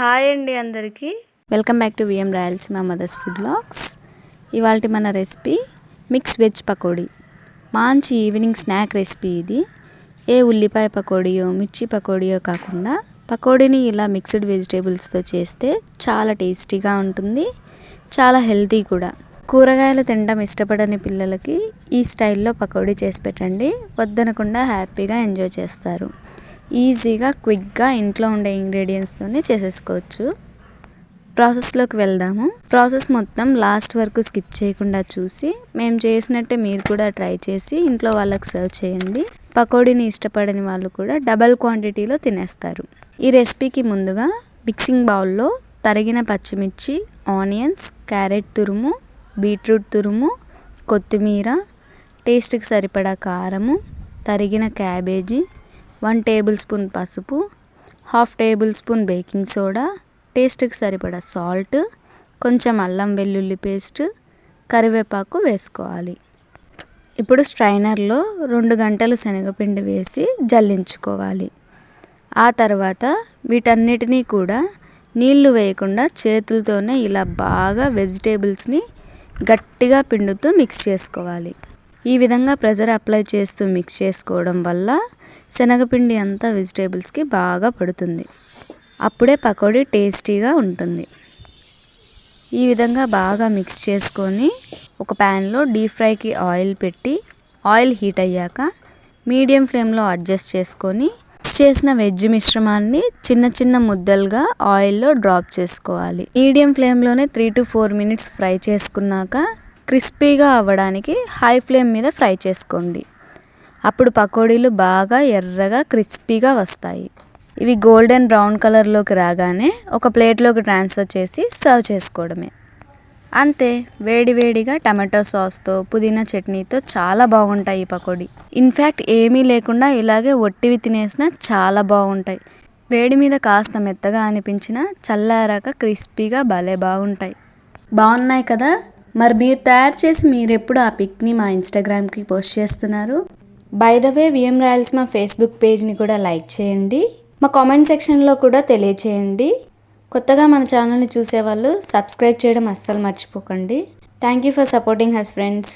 Hi అండి అందరికీ. Welcome back to VM Rayalaseema mothers food blogs ఇవాళ మన రెసిపీ మిక్స్ వెజ్ పకోడీ. మంచి ఈవినింగ్ స్నాక్ రెసిపీ ఇది. ఏ ఉల్లిపాయ పకోడీయో మిర్చి పకోడీయో కాకుండా పకోడీని ఇలా మిక్స్డ్ వెజిటేబుల్స్తో చేస్తే చాలా టేస్టీగా ఉంటుంది చాలా హెల్తీ కూడా. కూరగాయలు తినడం ఇష్టపడని పిల్లలకి ఈ స్టైల్లో పకోడీ చేసి పెట్టండి వద్దనకుండా హ్యాపీగా ఎంజాయ్ చేస్తారు. ఈజీగా క్విక్గా ఇంట్లో ఉండే ఇంగ్రీడియంట్స్తోనే చేసేసుకోవచ్చు. ప్రాసెస్లోకి వెళ్దాము. ప్రాసెస్ మొత్తం లాస్ట్ వరకు స్కిప్ చేయకుండా చూసి మేము చేసినట్టే మీరు కూడా ట్రై చేసి ఇంట్లో వాళ్ళకి సర్వ్ చేయండి. పకోడీని ఇష్టపడని వాళ్ళు కూడా డబల్ క్వాంటిటీలో తినేస్తారు. ఈ రెసిపీకి ముందుగా మిక్సింగ్ బౌల్లో తరిగిన పచ్చిమిర్చి ఆనియన్స్ క్యారెట్ తురుము బీట్రూట్ తురుము కొత్తిమీర టేస్ట్కి సరిపడా కారము తరిగిన క్యాబేజీ వన్ టేబుల్ స్పూన్ పసుపు half tablespoon baking soda టేస్ట్కి సరిపడా సాల్ట్ కొంచెం అల్లం వెల్లుల్లి పేస్ట్ కరివేపాకు వేసుకోవాలి. ఇప్పుడు స్ట్రైనర్లో రెండు గంటలు శనగపిండి వేసి జల్లించుకోవాలి. ఆ తర్వాత వీటన్నిటినీ కూడా నీళ్ళు వేయకుండా చేతులతోనే ఇలా బాగా వెజిటేబుల్స్ని గట్టిగా పిండుతూ మిక్స్ చేసుకోవాలి. ఈ విధంగా ప్రెజర్ అప్లై చేస్తూ మిక్స్ చేసుకోవడం వల్ల శనగపిండి అంతా వెజిటేబుల్స్కి బాగా పడుతుంది. అప్పుడే పకోడీ టేస్టీగా ఉంటుంది. ఈ విధంగా బాగా మిక్స్ చేసుకొని ఒక ప్యాన్లో డీప్ ఫ్రైకి ఆయిల్ పెట్టి ఆయిల్ హీట్ అయ్యాక మీడియం ఫ్లేమ్లో అడ్జస్ట్ చేసుకొని మిక్స్ చేసిన వెజ్ మిశ్రమాన్ని చిన్న చిన్న ముద్దలుగా ఆయిల్లో డ్రాప్ చేసుకోవాలి. మీడియం ఫ్లేమ్లోనే three to four minutes fry చేసుకున్నాక క్రిస్పీగా అవ్వడానికి హై ఫ్లేమ్ మీద ఫ్రై చేసుకోండి. అప్పుడు పకోడీలు బాగా ఎర్రగా క్రిస్పీగా వస్తాయి. ఇవి గోల్డెన్ బ్రౌన్ కలర్లోకి రాగానే ఒక ప్లేట్లోకి ట్రాన్స్ఫర్ చేసి సర్వ్ చేసుకోవడమే. అంతే వేడివేడిగా టమాటో సాస్తో పుదీనా చట్నీతో చాలా బాగుంటాయి ఈ పకోడీ. ఇన్ఫ్యాక్ట్ ఏమీ లేకుండా ఇలాగే ఒట్టివి తినేసినా చాలా బాగుంటాయి. వేడి మీద కాస్త మెత్తగా అనిపించిన చల్లారాక క్రిస్పీగా భలే బాగుంటాయి. బాగున్నాయి కదా? మరి మీరు తయారు చేసి మీరు ఎప్పుడు ఆ పిక్ని మా ఇన్స్టాగ్రామ్కి పోస్ట్ చేస్తున్నారు? By the way VM Royals మా ఫేస్బుక్ పేజ్ని కూడా లైక్ చేయండి. మా కామెంట్ సెక్షన్లో కూడా తెలియచేయండి. కొత్తగా మన ఛానల్ని చూసేవాళ్ళు సబ్స్క్రైబ్ చేయడం అస్సలు మర్చిపోకండి. Thank you for supporting us friends